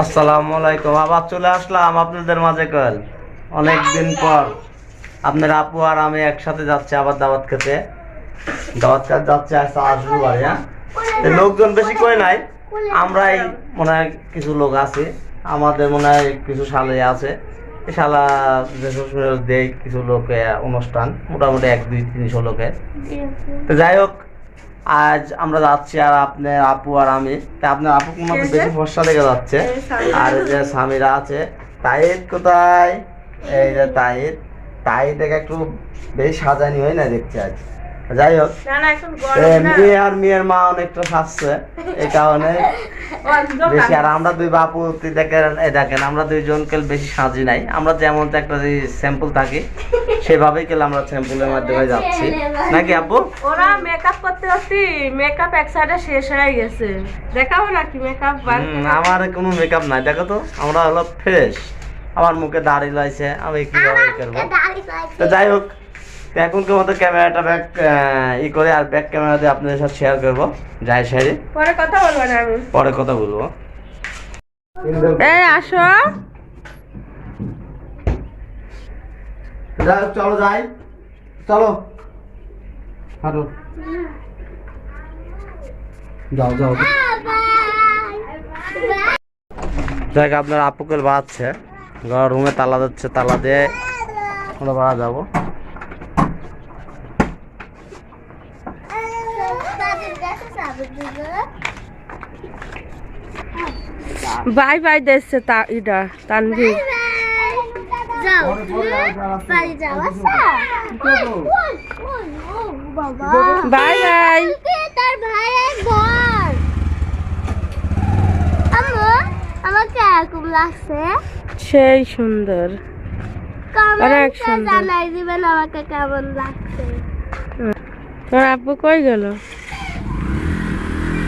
আসসালামু আলাইকুম। আবার চলে আসলাম আপনাদের মাঝে কাল। অনেক দিন পর আপনার আপু আর আমি একসাথে যাচ্ছি আবার দাওয়াত খেতে। দাওয়াত খেতে যাচ্ছে আজকে আসব বাড়ি হ্যাঁ? লোকজন বেশি করে নাই? আমরাই মনে হয় কিছু লোক আছে। আমাদের মনে হয় কিছু সালে আছে। শালা দেয় কিছু লোকে অনুষ্ঠান মোটামুটি এক দুই তিনশো লোকের তো যাই হোক আজ আমরা যাচ্ছি আর আপনার আপু আর আমি। তা আপনার আপু কোনো বেশি ভরসা লেগে যাচ্ছে? আর যে স্বামীরা আছে তাইদ কোথায়? এই যে তাইদ দেখে একটু বেশ সাজানি হয় না দেখছি আজ। যাই হোক না না এখন এ, গরম না। মেয়ে আর মেয়ের মা অনেকটা সাজছে এই কারণে। বেশি আর আমরা দুই বাপু দেখেন এই দেখেন আমরা দুইজনকে বেশি সাজি নাই। আমরা যেমন একটা স্যাম্পল থাকি সেভাবেই কেলে আমরা স্যাম্পলের মাধ্যমে যাচ্ছি। নাকি আপু ওরা মেকআপ করতে করতে মেকআপ এক সাইডে শেষ হয়ে গেছে। দেখাবো নাকি মেকআপ আমার কোনো মেকআপ নাই দেখো তো আমরা হলো ফ্রেশ আমার মুখে দাড়ি লাইছে আমি কীভাবে করব? তো যাই হোক এখনকার মতো ক্যামেরাটা ব্যাক ই করে আর ব্যাক ক্যামেরা দিয়ে আপনাদের সাথে শেয়ার করব যাই সাইডে পরে কথা বলব না আমি। পরে কথা বলব। এই আসো। চলো যাই। চলো। হাঁটো। যাও যাও। দেখ আপনার আপুকে বাড়াচ্ছে ঘর রুমে তালা দিচ্ছে তালা দিয়ে আমরা বাড়া যাব। বাই বাই দেখছে তা ইডা তানভীর। আচ্ছা। Bye bye. তার ভাইয়ের আম্মু আমাকে এরকম লাগছে? সেই সুন্দর। অনেক সুন্দর। জানাই দিবেন আমাকে কেমন লাগছে। তোমার আব্বু কই গেল?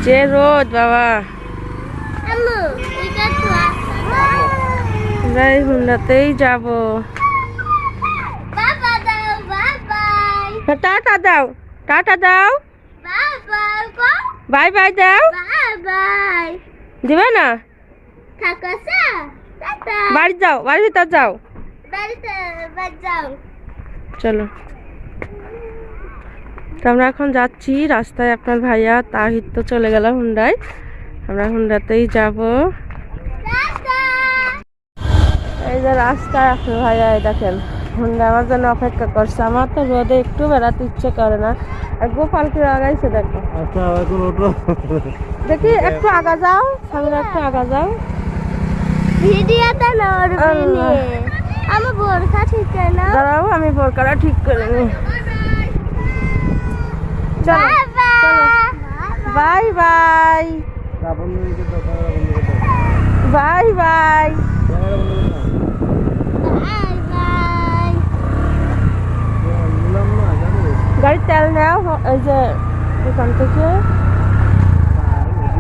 যে রোদ বাবা আম্মু এটা তো যাই হুন্ডাতেই যাব। টাটা দাও টাটা দাও। বাই বাই দাও। দিবে না? বাড়ি যাও বাড়ির ভিতর যাও। চলো। তো আমরা এখন যাচ্ছি রাস্তায় আপনার ভাইয়া তাহিদ তো চলে গেল হুন্ডায়। আমরা হুন্ডাতেই যাব টাটা এই যে রাস্তায় আপনার ভাইয়া দেখেন হুন্ডা আমার জন্য অপেক্ষা করছে। আমার তো রোদে একটু বেড়াতে ইচ্ছে করে না। আর গোপাল কি আগাইছে দেখো। আচ্ছা দেখি একটু আগা যাও সামনে একটু আগা যাও। নড়বি আল্লাহ। আমার বোরখা ঠিক না দাঁড়াও আমি বোরকাটা ঠিক করে নি চলো বাই বাই। Bye bye. গাড়ির তেল নেও এই যে এখান থেকে।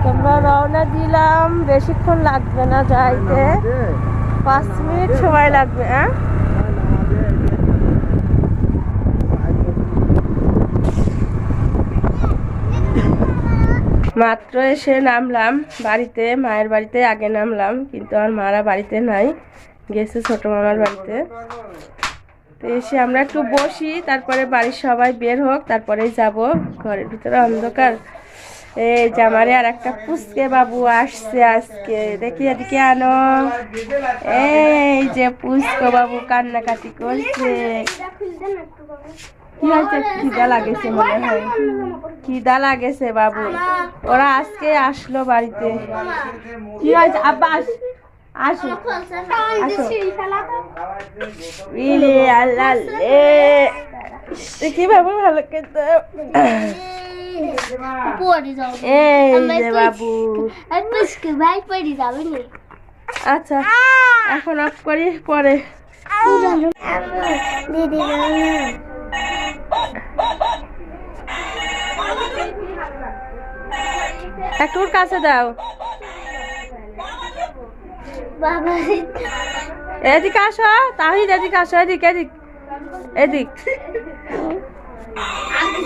তোমরা রওনা দিলাম, বেশিক্ষণ লাগবে না যাইতে। পাঁচ মিনিট সময় লাগবে হ্যাঁ? মাত্র এসে নামলাম বাড়িতে, মায়ের বাড়িতে আগে নামলাম, কিন্তু আমার মারা বাড়িতে নাই, গেছে ছোট মামার বাড়িতে। তো এসে আমরা একটু বসি, তারপরে বাড়ির সবাই বের হোক, তারপরেই যাব। ঘরের ভিতরে অন্ধকার। এই যে আমারে আর একটা পুচকে বাবু আসছে আজকে। দেখি এদিকে আনো। এই যে পুচকো বাবু কান্নাকাটি করছে। কি হয়েছে? খিদা লাগেছে মনে হয়। খিদা লাগেছে বাবু। ওরা আজকে আসলো বাড়িতে। কি হয়েছে? আব্বা আস। আসো। বাবু ভালো খেতে? বাবু। ভাই পড়ে যাবে আচ্ছা এখন অফ করি পরে। দিদি একটু কাছে দাও। এদিকে আসো তাহিদ এদিকে আসো এদিক এদিক এদিক। আমি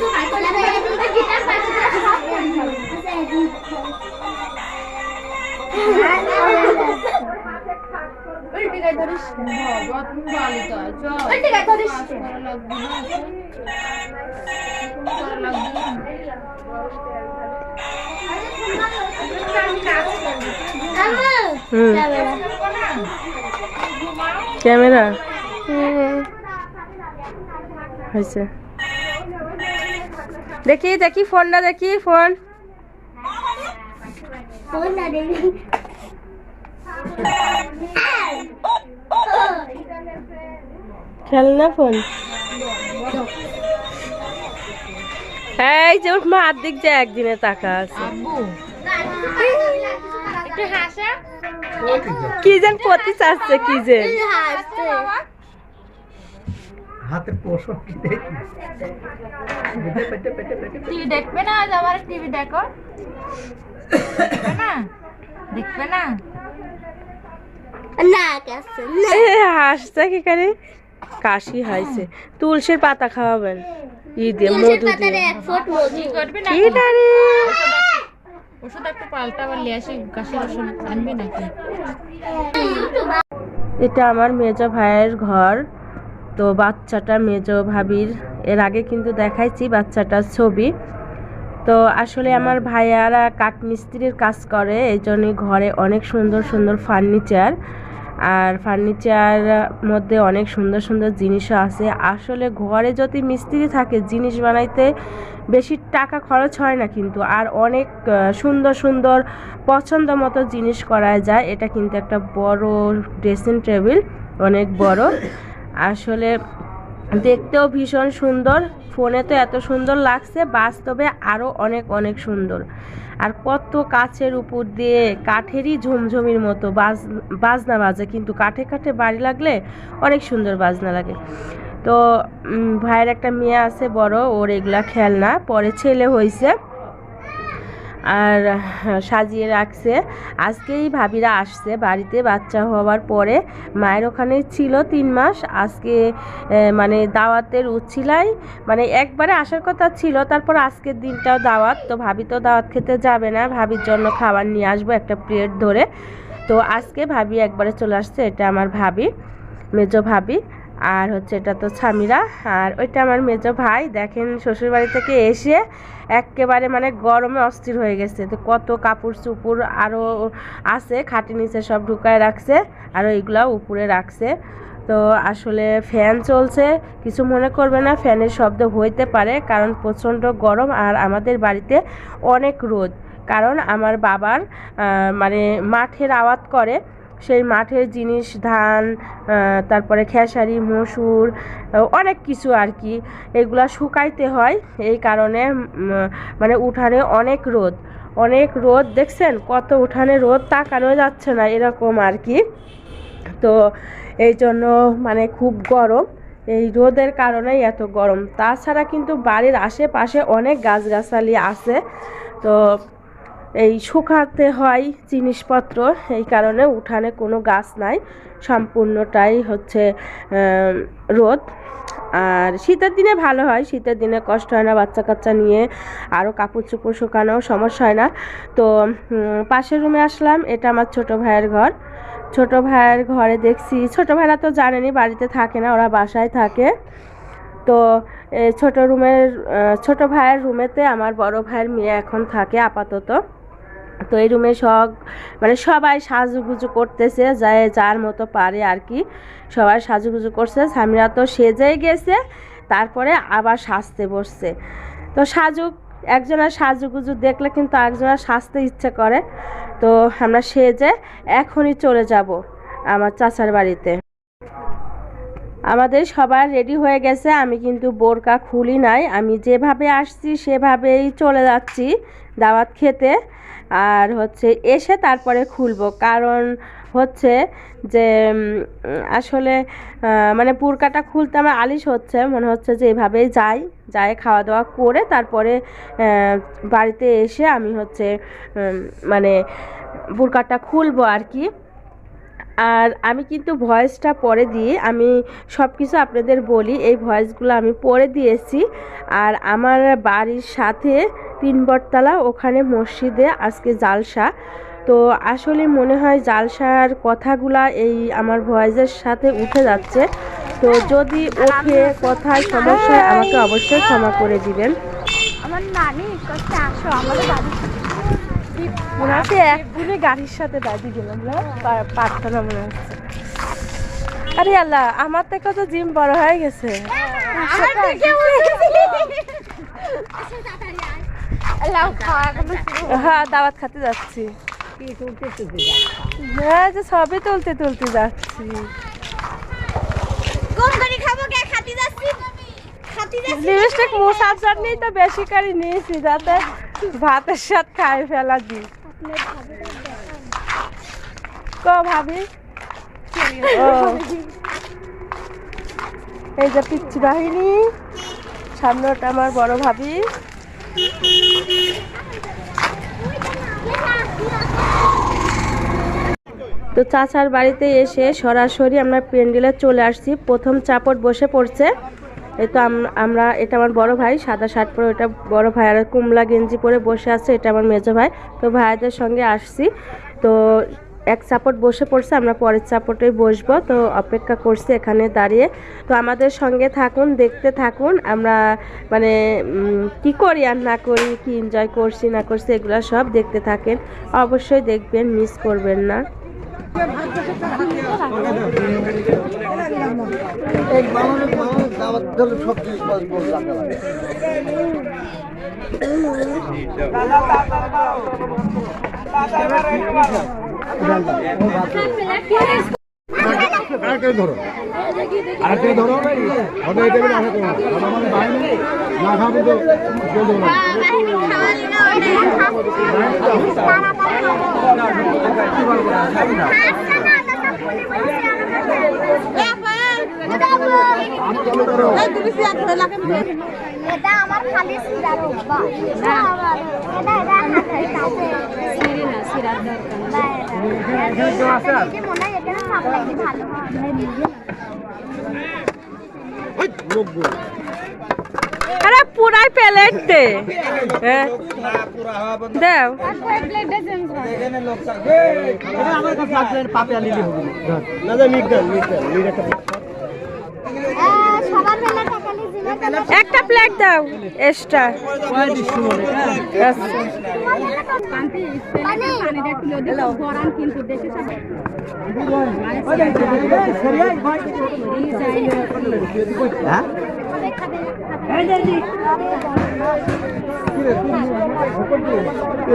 ক্যামেরা? হয়েছে। দেখি দেখি ফোনটা দেখি ফোন। খেলনা ফোন? এই যে ওর মা দিক যে একদিনে টাকা আছে। কি যেন পতি চাচ্ছে কি যে। হাসতে হাতের পোষণ কি দেখি? টিভি দেখবে না আজ আবার? টিভি দেখো। না? দেখবে না? না হাসছে কি করে কাশি হাইছে তুলসীর পাতা খাওয়াবেন। মধু ওষুধ একটু আসি ওষুধ আনবি নাকি? এটা আমার মেজ ভাইয়ের ঘর। তো বাচ্চাটা মেজ ভাবির এর আগে কিন্তু দেখাইছি বাচ্চাটার ছবি। তো আসলে আমার ভাইয়ারা কাঠমিস্ত্রির কাজ করে এই জন্যই ঘরে অনেক সুন্দর সুন্দর ফার্নিচার। আর ফার্নিচার মধ্যে অনেক সুন্দর সুন্দর জিনিসও আছে। আসলে ঘরে যদি মিস্ত্রি থাকে, জিনিস বানাইতে বেশি টাকা খরচ হয় না কিন্তু। আর অনেক সুন্দর সুন্দর পছন্দ মতো জিনিস করা যায়। এটা কিন্তু একটা বড় ড্রেসিং টেবিল অনেক বড়। আসলে দেখতেও ভীষণ সুন্দর। ফোনে তো এত সুন্দর লাগছে, বাস্তবে আরও অনেক অনেক সুন্দর। আর কত কাছের উপর দিয়ে কাঠেরই ঝুমঝুমির মতো বাজ, বাজনা বাজে, কিন্তু কাঠে কাঠে বাড়ি লাগলে অনেক সুন্দর বাজনা লাগে। তো ভাইয়ের একটা মেয়ে আছে বড়, ওর এগুলা খেলনা, পরে ছেলে হয়েছে আর সাজিয়ে রাখছে। আজকেই ভাবিরা আসছে বাড়িতে, বাচ্চা হওয়ার পরে। মায়ের ওখানে ছিল তিন মাস। আজকে মানে দাওয়াতের উচ্ছিলাই মানে একবারে আসার কথা ছিল, তারপর আজকের দিনটাও দাওয়াত। তো ভাবি তো দাওয়াত খেতে যাবে না। ভাবির জন্য খাবার নিয়ে আসব একটা প্লেট ধরে। তো আজকে ভাবি একবারে চলে আসছে, এটা আমার ভাবি, মেজো ভাবি। আর হচ্ছে এটা তো স্বামীরা আর ওইটা আমার মেজো ভাই। দেখেন শ্বশুরবাড়ি থেকে এসে একেবারে মানে গরমে অস্থির হয়ে গেছে। তো কত কাপড় চুপুর আরও আছে, খাটের নিচে সব ঢুকায় রাখছে আর এইগুলাও উপরে রাখছে। তো আসলে ফ্যান চলছে, কিছু মনে করবে না, ফ্যানের শব্দ হইতে পারে কারণ প্রচণ্ড গরম আর আমাদের বাড়িতে অনেক রোদ। কারণ আমার বাবার মানে মাঠের আওয়াজ করে সেই মাঠের জিনিস, ধান তারপরে খেসারি, মসুর অনেক কিছু আর কি। এগুলা শুকাইতে হয়, এই কারণে মানে উঠানে অনেক রোদ। অনেক রোদ, দেখছেন? কত উঠানে রোদ, তাকানো যাচ্ছে না এরকম আর কি। তো এই জন্য মানে খুব গরম। এই রোদের কারণেই এত গরম। তাছাড়া কিন্তু বাড়ির আশেপাশে অনেক গাছগাছালি আছে। তো এই শুকাতে হয় জিনিসপত্র, এই কারণে উঠানে কোনো গাছ নাই। সম্পূর্ণটাই হচ্ছে রোদ। আর শীতের দিনে ভালো হয়, শীতের দিনে কষ্ট হয় না বাচ্চা কাচ্চা নিয়ে আরও কাপড় চোপড় শুকানো সমস্যা হয় না। তো পাশের রুমে আসলাম, এটা আমার ছোট ভাইয়ের ঘর। ছোট ভাইয়ের ঘরে দেখছি, ছোট ভাইরা তো জানেনি, বাড়িতে থাকে না, ওরা বাসায় থাকে। তো ছোট রুমের ছোট ভাইয়ের রুমেতে আমার বড় ভাইয়ের মেয়ে এখন থাকে আপাতত। তো এই রুমে সব মানে সবাই সাজুগুজু করতেছে যায় যার মতো পারে আর কি সবাই সাজুগুজু করছে স্বামীরা তো সেজেই গেছে, তারপরে আবার সাজতে বসছে। তো সাজুক একজনের সাজুগুজু দেখলে কিন্তু একজনের সাজতে ইচ্ছে করে। তো আমরা সেজে এখনই চলে যাব আমার চাচার বাড়িতে। আমাদের সবার রেডি হয়ে গেছে, আমি কিন্তু বোরকা খুলি নাই, আমি যেভাবে আসছি সেভাবেই চলে যাচ্ছি দাওয়াত খেতে। আর হচ্ছে এসে তারপরে খুলবো। কারণ হচ্ছে যে আসলে মানে বুরকাটা খুলতে আমার আলিশ হচ্ছে। মনে হচ্ছে যে এভাবেই যাই যাই খাওয়া দাওয়া করে তারপরে বাড়িতে এসে আমি হচ্ছে মানে বুরকাটা খুলবো আর কি। আর আমি কিন্তু ভয়েসটা পরে দিয়ে আমি সব কিছু আপনাদের বলি। এই ভয়েসগুলো আমি পরে দিয়েছি। আর আমার বাড়ির সাথে তিন বটতলা ওখানে মসজিদে আজকে জালসা। তো আসলে মনে হয় জালসার কথাগুলা এই আমার ভয়েসের সাথে উঠে যাচ্ছে। তো যদি ওঠে কথায় সমস্যা হয় আমাকে অবশ্যই ক্ষমা করে দিবেন। আমার নানি কষ্ট আসো আমাদের বাড়ি এক ভুলে গাড়ির সাথে গেলাম না? মনে হচ্ছে। আরে আল্লাহ আমার থেকে তো জিম বড় হয়ে গেছে। হ্যাঁ দাওয়াত খেতে যাচ্ছি। হ্যাঁ যে সবই তুলতে তুলতে যাচ্ছি। লিপস্টিক তো বেশি করে নিয়েছি যাতে ভাতের সাথে খাই ফেলা দিই কো ভাবি? এই যে পিচ্ছি বাহিনী আমার বড় ভাবি। তো চাচার বাড়িতে এসে সরাসরি আমরা প্যান্ডেলে চলে আসছি। প্রথম চাপট বসে পড়ছে। এই তো আমরা, এটা আমার বড় ভাই, সাদা শার্ট পরে, ওটা বড় ভাই, আর কুমলা গেঞ্জি পরে বসে আছে, এটা আমার মেজো ভাই। তো ভাইদের সঙ্গে আসছি। তো এক সাপোর্ট বসে পড়ছে, আমরা পরের চাপটে বসবো। তো অপেক্ষা করছি এখানে দাঁড়িয়ে। তো আমাদের সঙ্গে থাকুন, দেখতে থাকুন, আমরা মানে কি করি আর না করি, কি এনজয় করছি, না করছি, এগুলো সব দেখতে থাকেন। অবশ্যই দেখবেন মিস করবেন না। আরেকটা ধরো। আরেকটা ধরো। এই টেবিলে আসা করো ওটা মানে বাইরে না খাবে তো চলবে না। মনে হয় আরে পুরাই প্লেট দে হ্যাঁ একটা প্লেট দাও এক্সট্রা হ্যাঁ?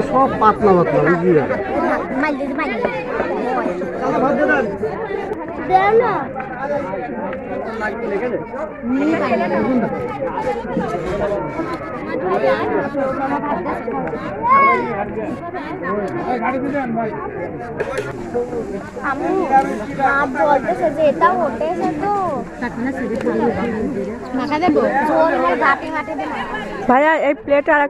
সব পাতলা পাতলা বুঝলি ভাইয়া এই প্লেটে আর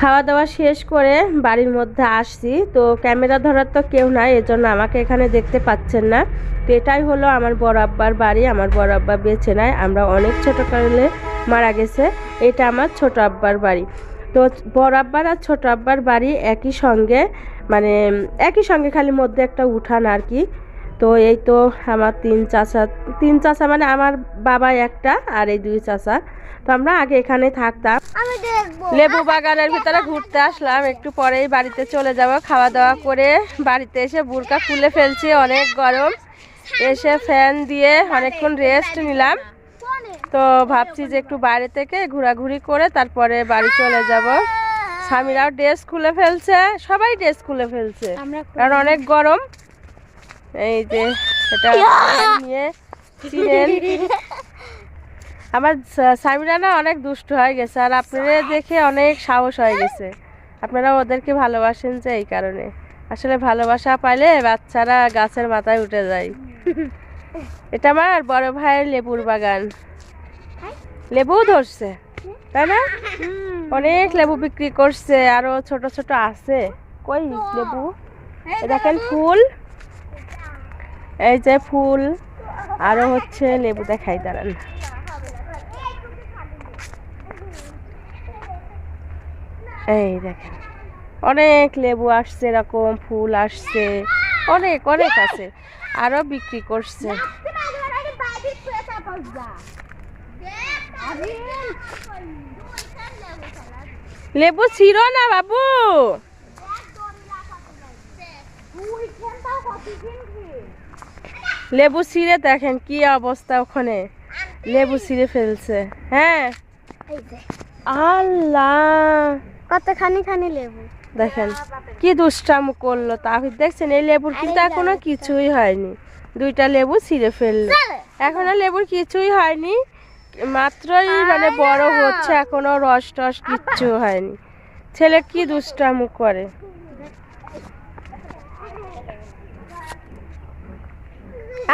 খাওয়া দাওয়া শেষ করে বাড়ির মধ্যে আসছি। তো ক্যামেরা ধরার তো কেউ নাই, এজন্য আমাকে এখানে দেখতে পাচ্ছেন না। তো এটাই হলো আমার বড় আব্বার বাড়ি, আমার বড় আব্বা বেছে নেয় আমরা অনেক ছোটো ছোটোকালে মারা গেছে, এটা আমার ছোট আব্বার বাড়ি। তো বড় আব্বার আর ছোট আব্বার বাড়ি একই সঙ্গে মানে একই সঙ্গে খালি মধ্যে একটা উঠান আর কি। তো এই তো আমার তিন চাচা তিন চাচা মানে আমার বাবা একটা আর এই দুই চাচা। তো আমরা আগে এখানে থাকতাম। লেবু বাগানের ভিতরে ঘুরতে আসলাম। একটু পরেই বাড়িতে চলে যাব। খাওয়া দাওয়া করে বাড়িতে এসে বুরকা খুলে ফেলছি অনেক গরম। এসে ফ্যান দিয়ে অনেকক্ষণ রেস্ট নিলাম। তো ভাবছি যে একটু বাইরে থেকে ঘোরাঘুরি করে তারপরে বাড়ি চলে যাব। স্বামীরাও ড্রেস খুলে ফেলছে সবাই ড্রেস খুলে ফেলছে। কারণ অনেক গরম। এই যে এটা নিয়ে আমার সা- স্বামীরা না অনেক দুষ্ট হয়ে গেছে, আর আপনারা দেখে অনেক সাহস হয়ে গেছে। আপনারা ওদেরকে ভালোবাসেন যে এই কারণে। আসলে ভালোবাসা পাইলে বাচ্চারা গাছের মাথায় উঠে যায়। এটা আমার বড় ভাইয়ের লেবুর বাগান। লেবু ধরছে, তাই না? অনেক লেবু বিক্রি করছে, আরও ছোট ছোট আছে। কই লেবু? দেখেন ফুল। এই যে ফুল, আরও হচ্ছে লেবু দেখাই, দাঁড়ান। এই দেখেন, অনেক লেবু আসছে, এরকম ফুল আসছে, অনেক অনেক আছে, আরও বিক্রি করছে। লেবু ছিল না বাবু। লেবু ছিঁড়ে দেখেন কি অবস্থা ওখানে। লেবু ছিঁড়ে ফেলছে। হ্যাঁ। আল্লাহ। কতখানি খানি লেবু। দেখেন কি দুষ্টাম করল তাহিদ দেখছেন এই লেবুর কিন্তু এখনও কিছুই হয়নি। দুইটা লেবু ছিঁড়ে ফেলল। এখনও লেবুর কিছুই হয়নি। মাত্রই মানে বড় হচ্ছে এখনও রস টস কিচ্ছু হয়নি। ছেলে কি দুষ্টাম করে?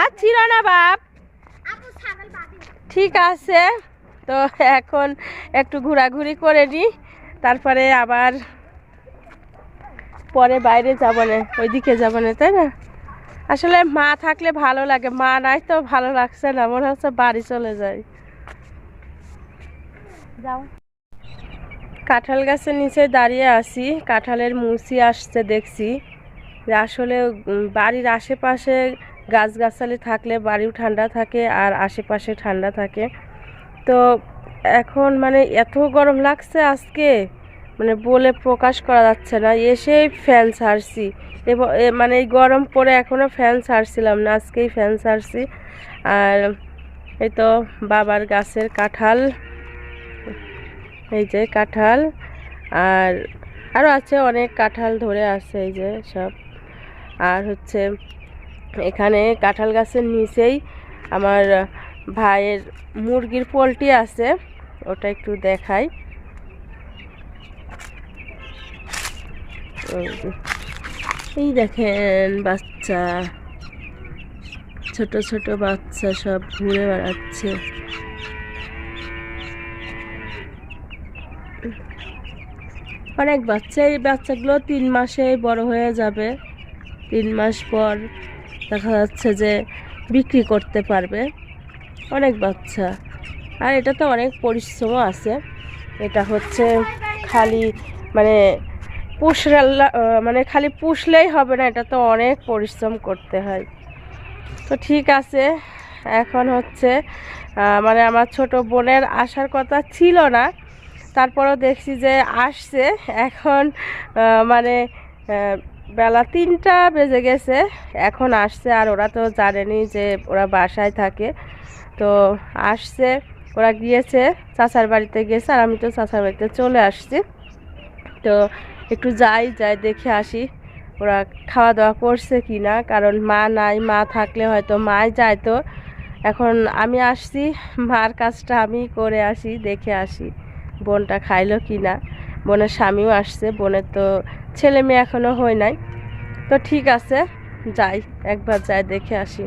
আর ছিল না বাপ। ঠিক আছে তো এখন একটু ঘোরাঘুরি করে নিই তারপরে আবার পরে বাইরে যাব না ওইদিকে যাব না তাই না? আসলে মা থাকলে ভালো লাগে মা নাই তো ভালো লাগছে না মনে হচ্ছে বাড়ি চলে যাই যাও। কাঁঠাল গাছের নিচে দাঁড়িয়ে আছি কাঁঠালের মুচি আসছে দেখছি। যে আসলে বাড়ির আশেপাশে গাছগাছালি থাকলে, বাড়িও ঠান্ডা থাকে আর আশেপাশে ঠান্ডা থাকে। তো এখন মানে এত গরম লাগছে আজকে মানে বলে প্রকাশ করা যাচ্ছে না। এসেই ফ্যান ছাড়ছি। এবং মানে এই গরম পরে এখনও ফ্যান ছাড়ছিলাম না, আজকেই ফ্যান ছাড়ছি। আর এই তো বাবার গাছের কাঁঠাল, এই যে কাঁঠাল, আর আরও আছে অনেক কাঁঠাল ধরে আছে এই যে সব। আর হচ্ছে এখানে কাঁঠাল গাছের নিচেই আমার ভাইয়ের মুরগির পোলট্রি আছে। ওটা একটু দেখাই। এই দেখেন বাচ্চা, ছোট ছোট বাচ্চা সব ঘুরে বেড়াচ্ছে। অনেক বাচ্চা, এই বাচ্চাগুলো তিন মাসে বড় হয়ে যাবে। তিন মাস পর দেখা যাচ্ছে যে বিক্রি করতে পারবে। অনেক বাচ্চা। আর এটা তো অনেক পরিশ্রমও আছে। এটা হচ্ছে খালি মানে পুষরাল্লা মানে খালি পুষলেই হবে না এটা তো অনেক পরিশ্রম করতে হয়। তো ঠিক আছে, এখন হচ্ছে মানে আমার ছোট বোনের আসার কথা ছিল না। তারপরও দেখছি যে আসছে। এখন মানে বেলা তিনটা বেজে গেছে, এখন আসছে আর ওরা তো জানেনি যে ওরা বাসায় থাকে। তো আসছে, ওরা গিয়েছে, চাচার বাড়িতে গেছে আর আমি তো চাচার বাড়িতে চলে আসছি। তো একটু যাই যাই দেখে আসি ওরা খাওয়া দাওয়া করছে কি না কারণ মা নাই, মা থাকলে হয়তো মাই যায় তো এখন আমি আসছি, মার কাজটা আমি করে আসি, দেখে আসি, বোনটা খাইলো কি না বোনের স্বামীও আসছে, বোনের তো ছেলে মেয়ে এখনও হয় নাই। তো ঠিক আছে, যাই, একবার যাই, দেখে আসি।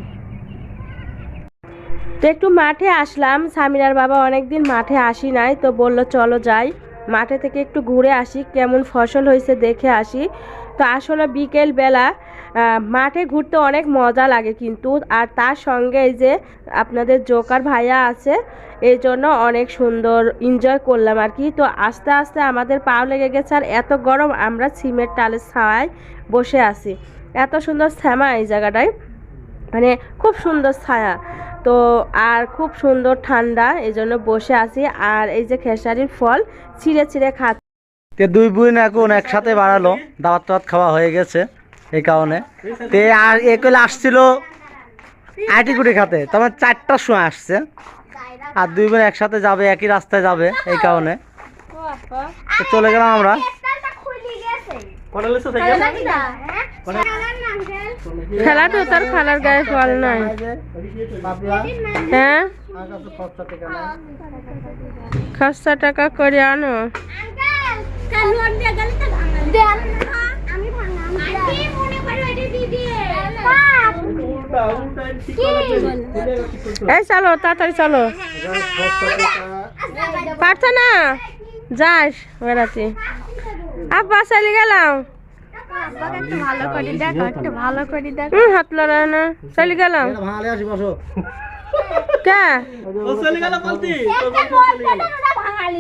তো একটু মাঠে আসলাম, সামিরার বাবা অনেকদিন মাঠে আসি নাই, তো বলল চলো যাই। মাঠে থেকে একটু ঘুরে আসি, কেমন ফসল হয়েছে দেখে আসি। তো আসলে বিকেল বেলা মাঠে ঘুরতে অনেক মজা লাগে কিন্তু, আর তার সঙ্গে এই যে আপনাদের জোকার ভাইয়া আছে, এই জন্য অনেক সুন্দর এনজয় করলাম আর কি। তো আস্তে আস্তে আমাদের পাও লেগে গেছে আর এত গরম আমরা সিমের টালের ছাওয়ায় বসে আছি। এত সুন্দর শ্যামা এই জায়গাটায় মানে খুব সুন্দর ছায়া। তো আর খুব সুন্দর ঠান্ডা, এই জন্য বসে আছি। আর এই যে খেসারির ফল ছিঁড়ে ছিঁড়ে খাচ্ছি। দুই বোন এখন একসাথে বাড়ালো দাওয়াত খাওয়া হয়ে গেছে। এই কারণে। তে আর এ এগুলো আসছিল আইটি কুটি খাতে। তোমার চারটার সময় আসছে। আর দুই বোন একসাথে যাবে একই রাস্তায় যাবে এই কারণে। চলে গেলাম আমরা। খেলা তো তার খালার গায়ে ফল নাই। হ্যাঁ? খরচা টাকা করে আনো আমি ভাঙাম মনে করো এটা দিদি এই চলো তাড়াতাড়ি চলো। পারছ না যাস বেড়াতে আব্বা চলে গেলাম। আব্বাকে একটু ভালো করে দেখো একটু ভালো করে দেখো হুম হাত লড়া না। চলে গেলাম। ভালো আসি বসো কে চলে গেল বলতি। ভাঙালি